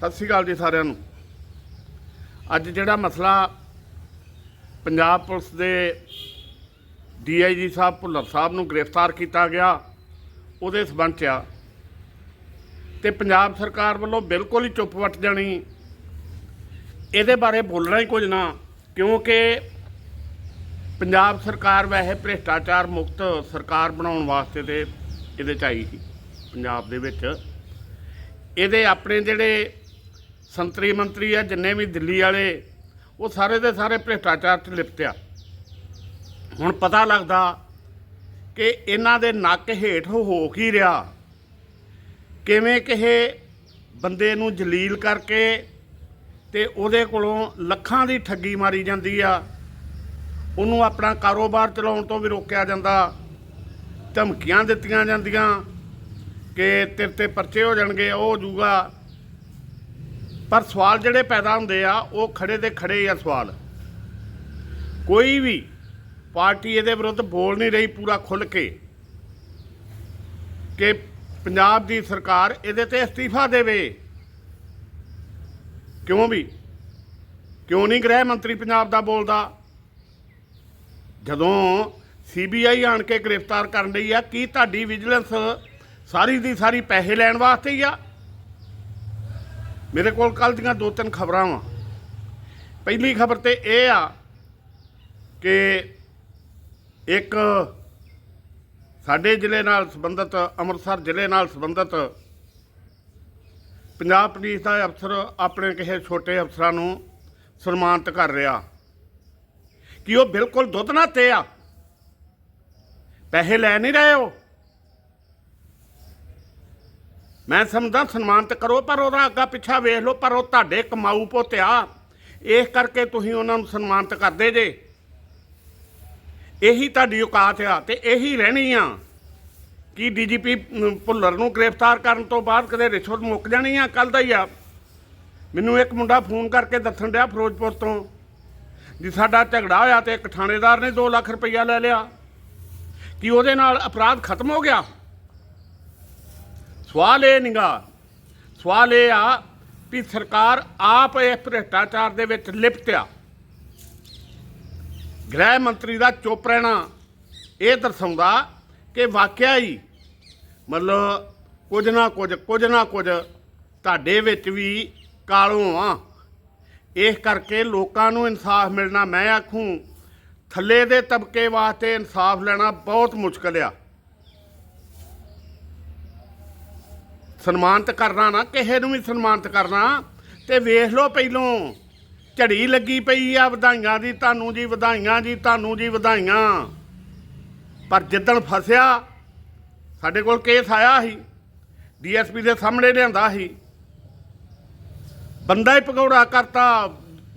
ਸਤਿ ਸ਼੍ਰੀ ਅਕਾਲ ਜੀ ਸਾਰਿਆਂ ਨੂੰ। ਅੱਜ ਜਿਹੜਾ ਮਸਲਾ ਪੰਜਾਬ ਪੁਲਿਸ ਦੇ ਡੀਆਈਜੀ ਸਾਹਿਬ ਭੁੱਲਰ ਸਾਹਿਬ ਨੂੰ ਗ੍ਰਿਫਤਾਰ ਕੀਤਾ ਗਿਆ, ਉਹਦੇ ਸਬੰਧ 'ਚ ਆ। ਤੇ ਪੰਜਾਬ ਸਰਕਾਰ ਵੱਲੋਂ ਬਿਲਕੁਲ ਹੀ ਚੁੱਪ ਵੱਟ ਜਾਣੀ। ਇਹਦੇ ਬਾਰੇ ਬੋਲਣਾ ਹੀ ਕੁਝ ਨਾ, ਕਿਉਂਕਿ ਪੰਜਾਬ ਸਰਕਾਰ ਵੈਸੇ ਭ੍ਰਿਸ਼ਟਾਚਾਰ ਮੁਕਤ ਸਰਕਾਰ ਬਣਾਉਣ ਵਾਸਤੇ ਤੇ ਇਹਦੇ ਚ ਆਈ ਸੀ, ਪੰਜਾਬ ਦੇ ਵਿੱਚ। ਇਹਦੇ ਆਪਣੇ ਜਿਹੜੇ ਸੰਤਰੀ ਮੰਤਰੀ ਆ, ਜਿੰਨੇ ਵੀ ਦਿੱਲੀ ਵਾਲੇ, ਉਹ ਸਾਰੇ ਦੇ ਸਾਰੇ ਭ੍ਰਿਸ਼ਟਾਚਾਰ 'ਚ ਲਿਪਟਿਆ। ਹੁਣ ਪਤਾ ਲੱਗਦਾ ਕਿ ਇਹਨਾਂ ਦੇ ਨੱਕ ਹੇਠ ਹੋ ਕੀ ਰਿਹਾ। ਕਿਵੇਂ ਕਿਸੇ ਬੰਦੇ ਨੂੰ ਜਲੀਲ ਕਰਕੇ ਤੇ ਉਹਦੇ ਕੋਲੋਂ ਲੱਖਾਂ ਦੀ ਠੱਗੀ ਮਾਰੀ ਜਾਂਦੀ ਆ, ਉਹਨੂੰ ਆਪਣਾ ਕਾਰੋਬਾਰ ਚਲਾਉਣ ਤੋਂ ਵੀ ਰੋਕਿਆ ਜਾਂਦਾ, ਧਮਕੀਆਂ ਦਿੱਤੀਆਂ ਜਾਂਦੀਆਂ ਕਿ ਤੇਰੇ ਤੇ ਪਰਚੇ ਹੋ ਜਾਣਗੇ, ਉਹ ਹੋ ਜੂਗਾ ਪਰ ਸਵਾਲ ਜਿਹੜੇ ਪੈਦਾ ਹੁੰਦੇ ਆ, ਉਹ ਖੜੇ ਦੇ ਖੜੇ ਆ ਸਵਾਲ। ਕੋਈ ਵੀ ਪਾਰਟੀ ਇਹਦੇ ਵਿਰੁੱਧ ਬੋਲ ਨਹੀਂ ਰਹੀ ਪੂਰਾ ਖੁੱਲ ਕੇ ਕਿ ਪੰਜਾਬ ਦੀ ਸਰਕਾਰ ਇਹਦੇ ਤੇ ਅਸਤੀਫਾ ਦੇਵੇ। ਕਿਉਂ ਵੀ? ਕਿਉਂ ਨਹੀਂ ਗ੍ਰਹਿ ਮੰਤਰੀ ਪੰਜਾਬ ਦਾ ਬੋਲਦਾ? ਜਦੋਂ ਸੀਬੀਆਈ ਆਣ ਕੇ ਗ੍ਰਿਫਤਾਰ ਕਰਨ ਲਈ ਆ, ਕੀ ਤੁਹਾਡੀ ਵਿਜੀਲੈਂਸ ਸਾਰੀ ਦੀ ਸਾਰੀ ਪੈਸੇ ਲੈਣ ਵਾਸਤੇ ਹੀ ਆ? ਮੇਰੇ ਕੋਲ ਕੱਲ ਦੀਆਂ ਦੋ ਤਿੰਨ ਖਬਰਾਂ ਵਾ। ਪਹਿਲੀ ਖਬਰ ਤੇ ਇਹ ਆ ਕਿ ਇੱਕ ਸਾਡੇ ਜ਼ਿਲ੍ਹੇ ਨਾਲ ਸੰਬੰਧਿਤ, ਅੰਮ੍ਰਿਤਸਰ ਜ਼ਿਲ੍ਹੇ ਨਾਲ ਸੰਬੰਧਿਤ ਪੰਜਾਬ ਪੁਲਿਸ ਦਾ ਅਫਸਰ ਆਪਣੇ ਕਿਸੇ ਛੋਟੇ ਅਫਸਰਾਂ ਨੂੰ ਸਨਮਾਨਿਤ ਕਰ ਰਿਹਾ। ਕਿ ਉਹ ਬਿਲਕੁਲ ਦੁੱਧ ਨਾ ਤੇ ਆ। ਪੈਸੇ ਲੈ ਨਹੀਂ ਰਹੇ ਉਹ। ਮੈਂ ਸਮਝਦਾ ਸਨਮਾਨਿਤ ਕਰੋ, ਪਰ ਉਹਦਾ ਅੱਗਾ ਪਿੱਛਾ ਵੇਖ ਲਓ, ਪਰ ਉਹ ਤੁਹਾਡੇ ਕਮਾਊ ਪੋਤਿਆ ਇਸ ਕਰਕੇ ਤੁਸੀਂ ਉਹਨਾਂ ਨੂੰ ਸਨਮਾਨਿਤ ਕਰਦੇ ਜੇ। ਇਹੀ ਤੁਹਾਡੀ ਔਕਾਤ ਆ ਤੇ ਇਹੀ ਰਹਿਣੀ ਆ। ਕੀ ਡੀਜੀਪੀ ਭੁੱਲਰ ਨੂੰ ਗ੍ਰਿਫਤਾਰ ਕਰਨ ਤੋਂ ਬਾਅਦ ਕਦੇ ਰਿਸ਼ਵਤ ਮੁੱਕ ਜਾਣੀ ਆ? ਕੱਲ ਦਾ ਹੀ ਆ। ਮੈਨੂੰ ਇੱਕ ਮੁੰਡਾ ਫੋਨ ਕਰਕੇ ਦੱਸਣ ਡਿਆ ਫਿਰੋਜ਼ਪੁਰ ਤੋਂ ਜੀ ਸਾਡਾ ਝਗੜਾ ਹੋਇਆ ਤੇ ਇੱਕ ਥਾਣੇਦਾਰ ਨੇ 2 ਲੱਖ ਰੁਪਈਆ ਲੈ ਲਿਆ। ਕੀ ਉਹਦੇ ਨਾਲ ਅਪਰਾਧ ਖਤਮ ਹੋ ਗਿਆ? ਸਵਾਲ ਇਹ ਨਿਗਾ। ਸਵਾਲ ਇਹ ਆ ਵੀ ਸਰਕਾਰ ਆਪ ਇਸ ਭ੍ਰਿਸ਼ਟਾਚਾਰ ਦੇ ਵਿੱਚ ਲਿਪਤ ਆ। ਗ੍ਰਹਿ ਮੰਤਰੀ ਦਾ ਚੁੱਪ ਰਹਿਣਾ ਇਹ ਦਰਸਾਉਂਦਾ ਕਿ ਵਾਕਿਆ ਹੀ ਮਤਲਬ ਕੁਝ ਨਾ ਕੁਝ ਕੁਝ ਨਾ ਕੁਝ ਤੁਹਾਡੇ ਵਿੱਚ ਵੀ ਕਾਲੋਂ ਆ। ਇਸ ਕਰਕੇ ਲੋਕਾਂ ਨੂੰ ਇਨਸਾਫ ਮਿਲਣਾ ਮੈਂ ਆਖੂੰ, ਥੱਲੇ ਦੇ ਤਬਕੇ ਵਾਸਤੇ ਇਨਸਾਫ ਲੈਣਾ ਬਹੁਤ ਮੁਸ਼ਕਲ ਆ। ਸਨਮਾਨਿਤ ਕਰਨਾ ਨਾ, ਕਿਸੇ ਨੂੰ ਵੀ ਸਨਮਾਨਿਤ ਕਰਨਾ, ਤੇ ਵੇਖ ਲਓ ਪਹਿਲੋਂ। ਝੜੀ ਲੱਗੀ ਪਈ ਆ ਵਧਾਈਆਂ ਦੀ, ਤੁਹਾਨੂੰ ਜੀ ਵਧਾਈਆਂ ਜੀ, ਤੁਹਾਨੂੰ ਜੀ ਵਧਾਈਆਂ। ਪਰ ਜਿੱਦਣ ਫਸਿਆ, ਸਾਡੇ ਕੋਲ ਕੇਸ ਆਇਆ ਸੀ, ਡੀਐਸਪੀ ਦੇ ਸਾਹਮਣੇ ਲਿਆਂਦਾ ਸੀ। ਬੰਦਾ ਹੀ ਪਕੌੜਾ ਕਰਤਾ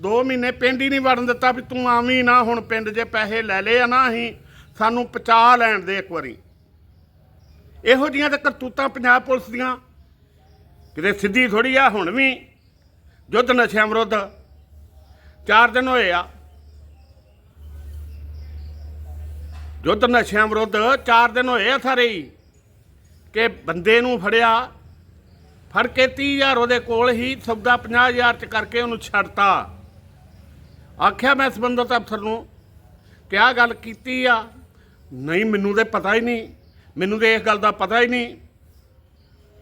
2 ਮਹੀਨੇ ਪਿੰਡ ਹੀ ਨਹੀਂ ਵੜਨ ਦਿੱਤਾ ਵੀ ਤੂੰ ਆਵੀਂ ਨਾ, ਹੁਣ ਪਿੰਡ ਜੇ ਪੈਸੇ ਲੈ ਲਏ ਆ ਨਾ ਅਸੀਂ, ਸਾਨੂੰ ਪਚਾ ਲੈਣ ਦੇ ਇੱਕ ਵਾਰੀ। ਇਹੋ ਜੀਆਂ ਤਾਂ ਕਰਤੂਤਾਂ ਪੰਜਾਬ ਪੁਲਿਸ ਦੀਆਂ ਕਿਤੇ ਸਿੱਧੀ ਥੋੜੀ ਆ, ਹੁਣ ਵੀ ਯੁੱਧ ਨਸ਼ਿਆਂ ਵਿਰੁੱਧ। ਚਾਰ ਦਿਨ ਹੋਏ ਆ। ਯੁੱਧ ਨਸ਼ਿਆਂ ਵਿਰੁੱਧ ਚਾਰ ਦਿਨ ਹੋਏ ਆ ਸਾਰੇ ਹੀ। ਕਿ ਬੰਦੇ ਨੂੰ ਫੜਿਆ, ਫੜ ਕੇ 30000 ਉਹਦੇ ਕੋਲ ਹੀ, ਸੌਦਾ 50000 ਚ ਕਰਕੇ ਉਹਨੂੰ ਛੱਡਤਾ। ਆਖਿਆ ਮੈਂ ਸੰਬੰਧਤ ਅਫਸਰ ਨੂੰ ਕਿ ਆਹ ਗੱਲ ਕੀਤੀ ਆ। ਨਹੀਂ, ਮੈਨੂੰ ਤੇ ਪਤਾ ਹੀ ਨਹੀਂ। ਮੈਨੂੰ ਤੇ ਇਸ ਗੱਲ ਦਾ ਪਤਾ ਹੀ ਨਹੀਂ।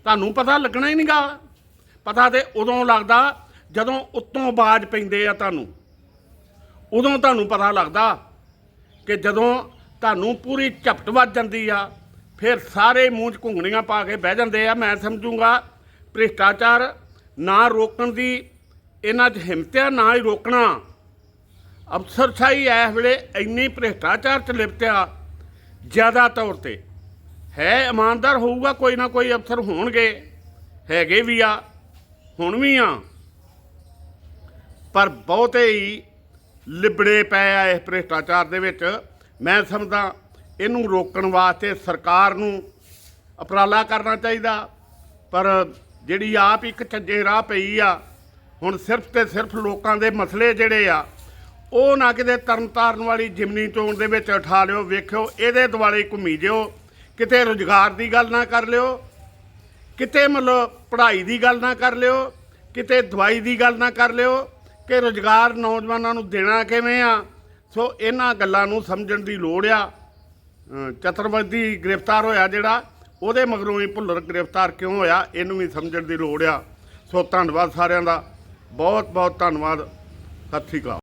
ਤੁਹਾਨੂੰ ਪਤਾ ਲੱਗਣਾ ਹੀ ਨਹੀਂਗਾ। ਪਤਾ ਤੇ ਉਦੋਂ ਲੱਗਦਾ ਜਦੋਂ ਉੱਤੋਂ ਆਵਾਜ਼ ਪੈਂਦੇ ਆ ਤੁਹਾਨੂੰ। ਉਦੋਂ ਤੁਹਾਨੂੰ ਪਤਾ ਲੱਗਦਾ ਕਿ ਜਦੋਂ ਤੁਹਾਨੂੰ ਪੂਰੀ ਝਪਟ ਵੱਜ ਜਾਂਦੀ ਆ, ਫਿਰ ਸਾਰੇ ਮੂੰਹ 'ਚ ਘੁੰਗਣੀਆਂ ਪਾ ਕੇ ਬਹਿ ਜਾਂਦੇ ਆ। ਮੈਂ ਸਮਝੂੰਗਾ, ਭ੍ਰਿਸ਼ਟਾਚਾਰ ਨਾ ਰੋਕਣ ਦੀ, ਇਹਨਾਂ 'ਚ ਹਿੰਮਤ ਆ, ਨਾ ਹੀ ਰੋਕਣਾ। ਅਫਸਰਸ਼ਾਹੀ ਇਸ ਵੇਲੇ ਇੰਨੀ ਭ੍ਰਿਸ਼ਟਾਚਾਰ 'ਚ ਲਿਪਤ ਆ ਜ਼ਿਆਦਾ ਤੌਰ ਤੇ। ਹੈ ਇਮਾਨਦਾਰ ਹੋਊਗਾ, ਕੋਈ ਨਾ ਕੋਈ ਅਫਸਰ ਹੋਣਗੇ। ਹੈਗੇ ਵੀ ਆ, ਹੁਣ ਵੀ ਆ। ਪਰ ਬਹੁਤੇ ਹੀ ਲਿਬੜੇ ਪਏ ਆ ਇਸ ਭ੍ਰਿਸ਼ਟਾਚਾਰ ਦੇ ਵਿੱਚ। ਮੈਂ ਸਮਝਦਾ ਇਹਨੂੰ ਰੋਕਣ ਵਾਸਤੇ ਸਰਕਾਰ ਨੂੰ ਉਪਰਾਲਾ ਕਰਨਾ ਚਾਹੀਦਾ। ਪਰ ਜਿਹੜੀ ਆਪ ਇੱਕ ਚੱਜੇ ਰਾਹ ਪਈ ਆ, ਹੁਣ ਸਿਰਫ ਤੇ ਸਿਰਫ ਲੋਕਾਂ ਦੇ ਮਸਲੇ ਜਿਹੜੇ ਆ, ਉਹ ਨਾ ਕਿਤੇ ਤਰਨ ਤਾਰਨ ਵਾਲੀ ਜਿਮਨੀ ਚੋਣ ਦੇ ਵਿੱਚ ਉਠਾ ਲਿਓ, ਵੇਖਿਓ, ਇਹਦੇ ਦੁਆਲੇ ਘੁੰਮੀ ਜਿਓ। ਕਿਤੇ ਰੁਜ਼ਗਾਰ ਦੀ ਗੱਲ ਨਾ ਕਰ ਲਿਓ ਕਿਤੇ ਮਤਲਬ ਪੜ੍ਹਾਈ ਦੀ ਗੱਲ ਨਾ ਕਰ ਲਿਓ ਕਿਤੇ ਦਵਾਈ ਦੀ ਗੱਲ ਨਾ ਕਰ ਲਿਓ ਕਿ ਰੋਜ਼ਗਾਰ ਨੌਜਵਾਨਾਂ ਨੂੰ ਦੇਣਾ ਕਿਵੇਂ ਆ। ਸੋ ਇਹਨਾਂ ਗੱਲਾਂ ਨੂੰ ਸਮਝਣ ਦੀ ਲੋੜ ਆ। ਅ, ਗ੍ਰਿਫਤਾਰ ਹੋਇਆ ਜਿਹੜਾ ਉਹਦੇ ਮਗਰੋਂ ਹੀ ਭੁੱਲਰ ਗ੍ਰਿਫਤਾਰ ਕਿਉਂ ਹੋਇਆ ਇਹਨੂੰ ਵੀ ਸਮਝਣ ਦੀ ਲੋੜ ਆ। ਸੋ ਧੰਨਵਾਦ ਸਾਰਿਆਂ ਦਾ। ਬਹੁਤ ਬਹੁਤ ਧੰਨਵਾਦ। ਸਤਿ ਸ਼੍ਰੀ ਅਕਾਲ।